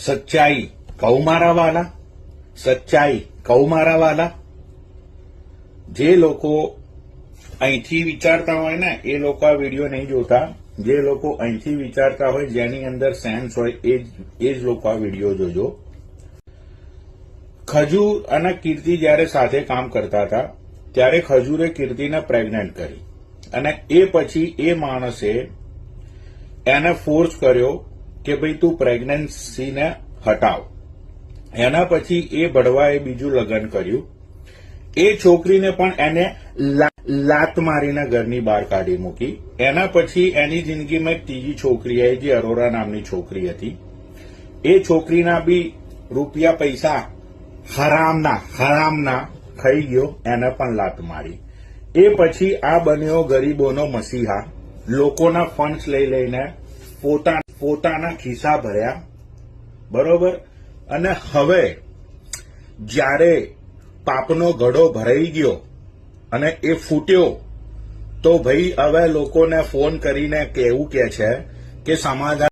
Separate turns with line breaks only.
સચ્ચાઈ કહું મારા વાલા સચ્ચાઈ કહું મારા વાલા જે લોકો અહીંથી વિચારતા હોય ને, એ લોકો આ વીડિયો નહીં જોતા. જે લોકો અહીંથી વિચારતા હોય, જેની અંદર સેન્સ હોય, એ જ એ જ લોકો આ વીડિયો જોજો. ખજૂર અને કીર્તિ જ્યારે સાથે કામ કરતા હતા, ત્યારે ખજૂરે કીર્તિને પ્રેગ્નેન્ટ કરી. અને એ પછી એ માણસે એને ફોર્સ કર્યો કે ભાઈ તું પ્રેગ્નન્સીને હટાવ. એના પછી એ ભડવાએ બીજું લગ્ન કર્યું. એ છોકરીને પણ એને લાત મારીને ઘરની બહાર કાઢી મૂકી. એના પછી એની જિંદગીમાં એક ત્રીજી છોકરી આવી જે અરોરા નામની છોકરી હતી. એ છોકરીના બી રૂપિયા પૈસા હરામના હરામના ખાઈ ગયો, એને પણ લાત મારી. એ પછી આ બન્યો ગરીબોનો મસીહા. લોકોના ફંડ્સ લઈ લઈને પોતા પોતાના ખિસ્સા ભર્યા. બરોબર? અને હવે જ્યારે પાપનો ઘડો ભરાઈ ગયો અને એ ફૂટ્યો, તો ભાઈ હવે લોકોને ફોન કરીને કેવું કે છે કે સમાધાન